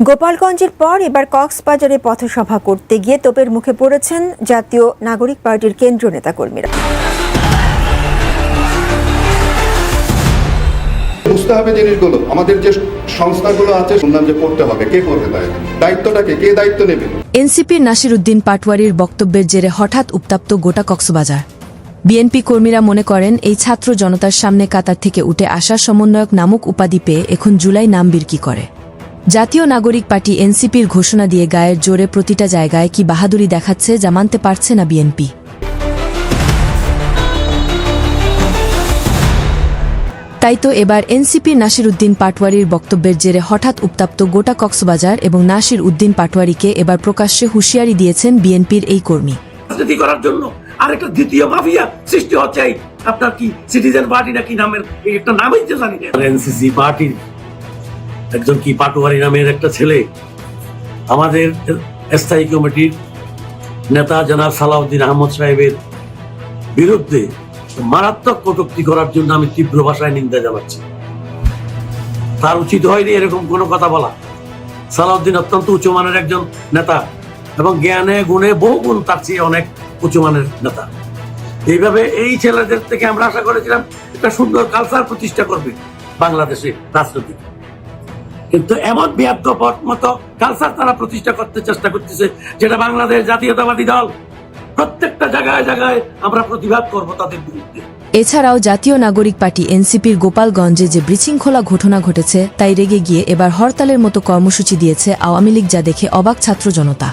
গোপালগঞ্জের পর এবার কক্সবাজারে পথসভা করতে গিয়ে তোপের মুখে পড়েছেন জাতীয় নাগরিক পার্টির কেন্দ্রীয় নেতাকর্মীরা। বুঝতে হবে জিনিসগুলো। আমাদের যে সংস্থাগুলো আছে শুনলাম যে করতে হবে। কে করবে তাই? দায়িত্বটাকে কে? দায়িত্ব নেবে? এনসিপির নাসির উদ্দিন পাটওয়ারির বক্তব্যের জেরে হঠাৎ উত্তাপ্ত গোটা কক্সবাজার। বিএনপি কর্মীরা মনে করেন এই ছাত্র জনতার সামনে কাতার থেকে উঠে আসা সমন্বয়ক নামক উপাধি পেয়ে এখন জুলাই নাম বিরকি করে। জাতীয় নাগরিক পার্টি এনসিপির ঘোষণা দিয়ে গায়ের জোরে প্রতিটা জায়গায় কি বাহাদুরি দেখাচ্ছে যা মানতে পারছে না বিএনপি। তাই তো এবার এনসিপির নাসির উদ্দিন পাটওয়ারির বক্তব্যের জেরে হঠাৎ উত্তাপ্ত গোটা কক্সবাজার এবং নাসির উদ্দিন পাটওয়ারিকে এবার প্রকাশ্যে হুঁশিয়ারি দিয়েছেন বিএনপির এই কর্মী। রাজনীতি করার জন্য আরেকটা দ্বিতীয় মাফিয়া সৃষ্টি হচ্ছে। আপনার কি সিটিজেন পার্টি নাকি নামের একটা নামই তো জানি এনসিসি পার্টির একজন কি পাটোয়ারি নামের একটা ছেলে? আমাদের স্থায়ী কমিটির নেতা জনাব সালাউদ্দিন আহমদ সাহেবের বিরুদ্ধে মারাত্মক কটূক্তি করার জন্য আমি তীব্র ভাষায় নিন্দা জানাচ্ছি। তার উচিত হয়নি এরকম কোনো কথা বলা। সালাউদ্দিন অত্যন্ত উচ্চমানের একজন নেতা এবং জ্ঞানে, গুণে, বহু গুণ তার চেয়ে অনেক উচ্চমানের নেতা। এইভাবে এই ছেলেদের থেকে আমরা আশা করেছিলাম একটা সুন্দর কালচার প্রতিষ্ঠা করবে বাংলাদেশে রাজনৈতিক। কিন্তু এমন বিয়াদ্যপট মতো কালচার তারা প্রতিষ্ঠা করতে চেষ্টা করতেছে, যেটা বাংলাদেশ জাতীয়তাবাদী দল। প্রত্যেকটা জায়গায় জায়গায় আমরা প্রতিবাদ করব তাদের বিরুদ্ধে। এছাড়াও জাতীয় নাগরিক পার্টি এনসিপির গোপালগঞ্জে যে বিশৃঙ্খলা ঘটনা ঘটেছে, তাই রেগে গিয়ে এবার হরতালের মতো কর্মসূচি দিয়েছে আওয়ামী লীগ, যা দেখে অবাক ছাত্র জনতা।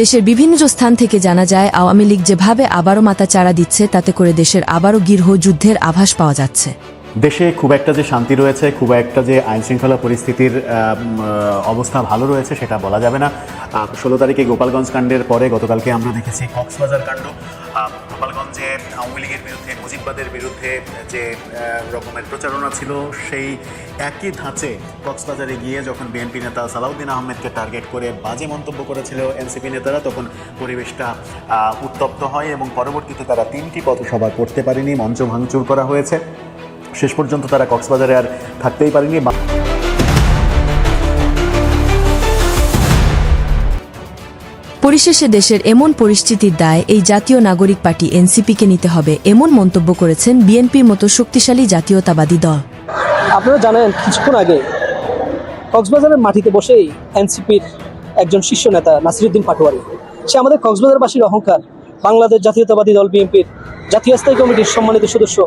দেশের বিভিন্ন স্থান থেকে জানা যায়, আওয়ামী লীগ যেভাবে আবারও মাথা চাড়া দিচ্ছে, তাতে করে দেশের আবারও গৃহ যুদ্ধের আভাস পাওয়া যাচ্ছে। দেশে খুব একটা যে শান্তি রয়েছে, খুব একটা যে আইন শৃঙ্খলা পরিস্থিতির অবস্থা ভালো রয়েছে সেটা বলা যাবে না। ষোলো তারিখে গোপালগঞ্জ কাণ্ডের পরে গতকালকে আমরা দেখেছি কক্সবাজার কাণ্ড। গোপালগঞ্জে আওয়ামী লীগের বিরুদ্ধে, মুজিববাদের বিরুদ্ধে যে রকমের প্রচারণা ছিল, সেই একই ধাঁচে কক্সবাজারে গিয়ে যখন বিএনপি নেতা সালাউদ্দিন আহমেদকে টার্গেট করে বাজে মন্তব্য করেছিল এনসিপি নেতারা, তখন পরিবেশটা উত্তপ্ত হয় এবং পরবর্তীতে তারা তিনটি পথসভা করতে পারেনি, মঞ্চ ভাঙচুর করা হয়েছে। শেষ পর্যন্ত তারা কক্সবাজারে আর থাকতেই পারেনি। বা- পরিশেষে দেশের এমন পরিস্থিতির দায় এই জাতীয় নাগরিক পার্টি এনসিপিকে নিতে হবে এমন মন্তব্য করেছেন বিএনপির মতো শক্তিশালী জাতীয়তাবাদী দল। আপনারা জানেন কিছুক্ষণ আগে কক্সবাজারের মাটিতে বসেই এনসিপির একজন শীর্ষ নেতা নাসিরুদ্দিন পাটোয়ারি সে আমাদের কক্সবাজারবাসীর অহংকার বাংলাদেশ জাতীয়তাবাদী দল বিএনপির জাতীয় স্থায়ী কমিটির সম্মানিত সদস্য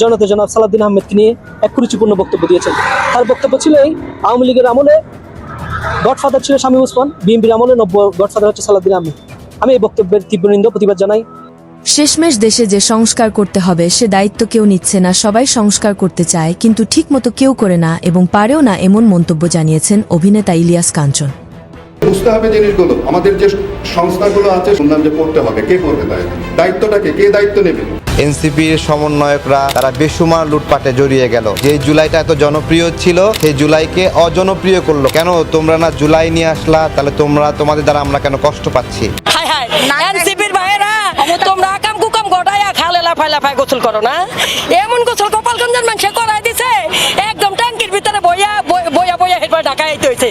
জনতা জনাব সালাদ্দিন আহমেদকে নিয়ে এক কুরুচিপূর্ণ বক্তব্য দিয়েছেন। তার বক্তব্য ছিল এই, আওয়ামী লীগের আমলে গডফাদার ছিল শামীম ওসমান, বিএনপির আমলে নব্য গডফাদার হচ্ছে সালাদ্দিন আহমেদ। আমি এই বক্তব্যের তীব্র নিন্দা প্রতিবাদ জানাই। শেষমেশ দেশে যে সংস্কার করতে হবে, সে দায়িত্ব কেউ নিচ্ছে না, সবাই সংস্কার করতে চায়, কিন্তু ঠিকমতো কেউ করে না এবং পারেও না এমন মন্তব্য জানিয়েছেন অভিনেতা ইলিয়াস কাঞ্চন। বুঝতে হবে জিনিসগুলো। আমাদের যে সংস্থাগুলো আছে শুনলাম যে করতে হবে। কে করবে তাই? দায়িত্বটাকে কে? দায়িত্ব নেবে? এনসিপির সমন্বয়করা তারা বেসুমার লুটপাটে জড়িয়ে গেল। যে জুলাইটা এত জনপ্রিয় ছিল সেই জুলাইকে অজনপ্রিয় করল। কেন? তোমরা না জুলাই নিয়ে আসলা তাহলে তোমরা তোমাদের দ্বারা আমরা কেন কষ্ট পাচ্ছি? হাই হাই এনসিপির ভাইয়েরা তোমরা আকাম কুকাম গড়াইয়া খালে লাফাই লাফাই গোসল করো না? এমন গোসল গোপালগঞ্জের মানুষে করাই দিছে একদম ট্যাঙ্কির ভিতরে বইয়া বই- বইয়া বইয়া হেডবার ঢাকা আইতে হয়েছে